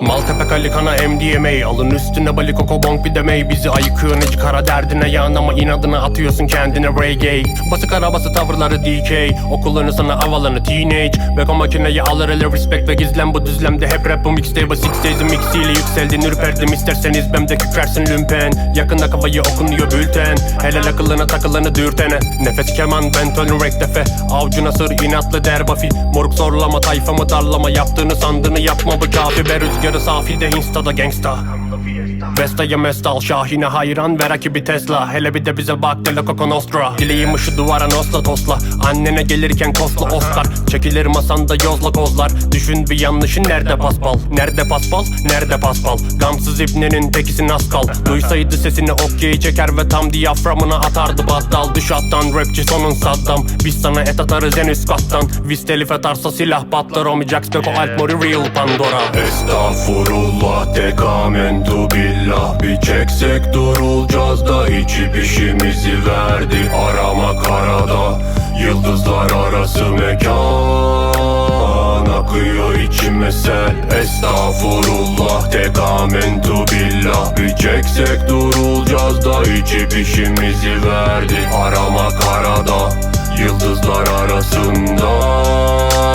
Maltepe kalikana MDMA Alın üstüne baliko kobong bir demey Bizi ayıkıyor ne kara derdine yan Ama inadına atıyorsun kendine reggae. Basık arabası tavırları DK Okullarını sana havalarını teenage. Beko makineyi alır ele respect ve gizlen. Bu düzlemde hep rap bu mixtape Six days'in mixiyle yükseldim ürperdim isterseniz Bemde kükrersin lümpen. Yakında kafayı okunuyor bülten. Helal akıllına takılanı dürtene. Nefes keman pentolün rektefe Avcuna sır inatlı der Buffy Moruk zorlama tayfamı darlama. Yaptığını sandığını yapma bu kafi Be rüzgarı safi de instada gangsta Vesta'ya mestal Şahine hayran ve rakibi Tesla. Hele bir de bize bak de la Coco Nostra. Dileğim ışı duvara nosla tosla Annene gelirken kosla Oscar. Çekilir masanda yozla kozlar. Düşün bir yanlışın nerede paspal? Nerede paspal? Nerede paspal? Gamsız ibnenin tekisi naskal. Duysaydı sesini okey çeker ve tam diyaframına atardı battal. Düş attan rapçi sonun Saddam. Biz sana et atarız en üst kattan. Biz telif atarsa silah patlar. Omi Jax Beko Alp Mori Real Pandora. Estağfurullah tekamentu billah Bir çeksek durulacağız da içip işimizi verdi. Arama karada Yıldızlar arası mekan. Akıyor içime sel Estağfurullah tekamentu billah. Bir çeksek durulacağız da içip işimizi verdi. Arama karada Yıldızlar arasından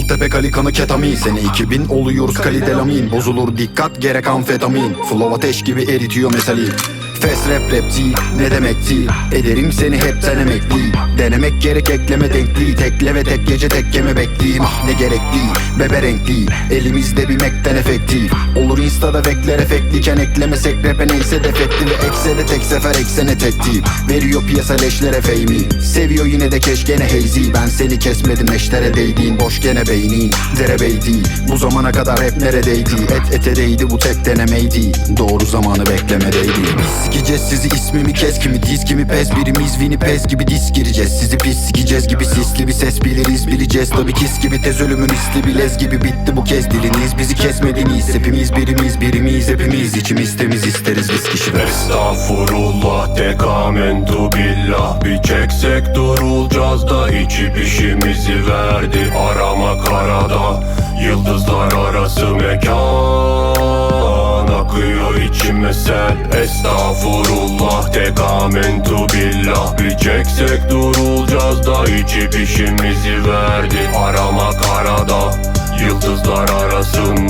Maltepe kalikanı ketamin. Sene 2000 oluyoruz kalidelamin Bozulur dikkat gerek amfetamin. Flow ateş gibi eritiyor mesali Fast rap rap değil, ne demek değil Ederim seni hepten emekli. Denemek gerek ekleme denkli Tekle ve tek gece tek yeme bekleyeyim Ah ne gerekli, bebe renkli Elimizde bir mekten efektif Olur instada bekler efektliyken Eklemesek rap'e neyse defekti. Ve ekse de tek sefer eksene tek tip Veriyor piyasa leşlere feymi Seviyor yine de keşke ne hazy Ben seni kesmedim eşlere değdiğin. Boş gene beynin Derebey değil Bu zamana kadar hep neredeydi? Et ete değdi bu tek denemeydi. Doğru zamanı beklemedeydi sikeceğiz sizi ismimi kes. Kimi Diz kimi pes. Birimiz vini pes gibi dis gireceğiz. Sizi pis sikeceğiz gibi sisli bir ses biliriz bileceğiz. Tabi kis gibi tez ölümün isti bilez gibi bitti bu kez. Diliniz Bizi kesmediniz. Hepimiz birimiz birimiz hepimiz. İçimiz temiz isteriz biz kişiler Estağfurullah tekamentu billah. Bir çeksek durulacağız da içip işimizi verdi. Arama karada Yıldızlar arası mekan İçime sel Estağfurullah tekamentu billah. Bir çeksek durulacağız da içip işimizi verdi Arama karada Yıldızlar arasından